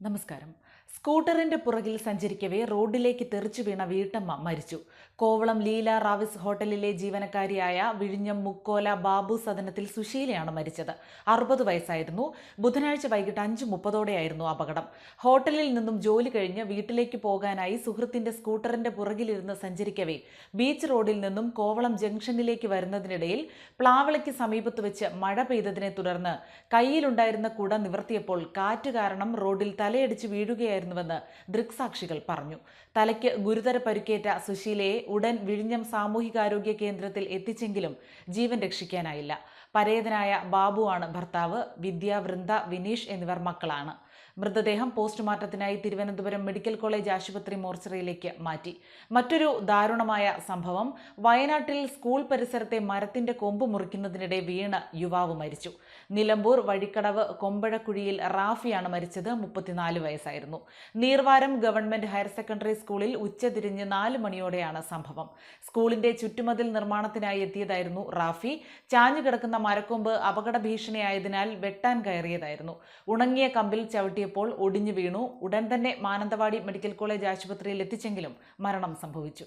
നമസ്കാരം. സ്കൂട്ടറിന്റെ പുറകിൽ സഞ്ചരിക്കവേ റോഡിലേക്ക് തെറിച്ചു വീണ വീട്ടമ്മ മരിച്ചു. കോവളം ലീല റാവിസ് ഹോട്ടലിലെ ജീവനക്കാരിയായ വിഴിഞ്ഞം മുക്കോല ബാബു സദനത്തിൽ സുശീലയാണ് മരിച്ചത്. അറുപത് വയസ്സായിരുന്നു. ബുധനാഴ്ച വൈകിട്ട് അഞ്ച് മുപ്പതോടെയായിരുന്നു അപകടം. ഹോട്ടലിൽ നിന്നും ജോലി കഴിഞ്ഞ് വീട്ടിലേക്ക് പോകാനായി സുഹൃത്തിന്റെ സ്കൂട്ടറിന്റെ പുറകിലിരുന്ന് സഞ്ചരിക്കവേ ബീച്ച് റോഡിൽ നിന്നും കോവളം ജംഗ്ഷനിലേക്ക് വരുന്നതിനിടയിൽ പ്ലാവളയ്ക്ക് സമീപത്ത് വെച്ച് മഴ പെയ്തതിനെ തുടർന്ന് കയ്യിലുണ്ടായിരുന്ന കുട നിവർത്തിയപ്പോൾ കാറ്റ് കാരണം റോഡിൽ തലയടിച്ച് വീഴുകയായിരുന്നുവെന്ന് ദൃക്സാക്ഷികൾ പറഞ്ഞു. തലയ്ക്ക് ഗുരുതര പരിക്കേറ്റ സുശീലയെ ഉടൻ വിഴിഞ്ഞം സാമൂഹികാരോഗ്യ കേന്ദ്രത്തിൽ എത്തിച്ചെങ്കിലും ജീവൻ രക്ഷിക്കാനായില്ല. പരേതനായ ബാബുവാണ് ഭർത്താവ്. വിദ്യ വൃന്ദ വിനീഷ് എന്നിവർ മക്കളാണ്. മൃതദേഹം പോസ്റ്റ്മോർട്ടത്തിനായി തിരുവനന്തപുരം മെഡിക്കൽ കോളേജ് ആശുപത്രി മോർച്ചറിയിലേക്ക് മാറ്റി. മറ്റൊരു ദാരുണമായ സംഭവം വയനാട്ടിൽ സ്കൂൾ പരിസരത്തെ മരത്തിന്റെ കൊമ്പ് മുറിക്കുന്നതിനിടെ വീണ് യുവാവ് മരിച്ചു. നിലമ്പൂർ വഴിക്കടവ് കൊമ്പഴക്കുഴിയിൽ റാഫിയാണ് മരിച്ചത് മുപ്പത്തിനാല് വയസ്സായിരുന്നു. നീർവാരം ഗവൺമെന്റ് ഹയർ സെക്കൻഡറി സ്കൂളിൽ ഉച്ചതിരിഞ്ഞ് നാല് മണിയോടെയാണ് സംഭവം. സ്കൂളിന്റെ ചുറ്റുമതിൽ നിർമ്മാണത്തിനായി എത്തിയതായിരുന്നു റാഫി. ചാഞ്ഞു കിടക്കുന്ന മരക്കൊമ്പ് അപകട ഭീഷണിയായതിനാൽ വെട്ടാൻ കയറിയതായിരുന്നു. ഉണങ്ങിയ കമ്പിൽ ചവിട്ടിയപ്പോൾ ഒടിഞ്ഞു വീണു. ഉടൻ തന്നെ മാനന്തവാടി മെഡിക്കൽ കോളേജ് ആശുപത്രിയിൽ എത്തിച്ചെങ്കിലും മരണം സംഭവിച്ചു.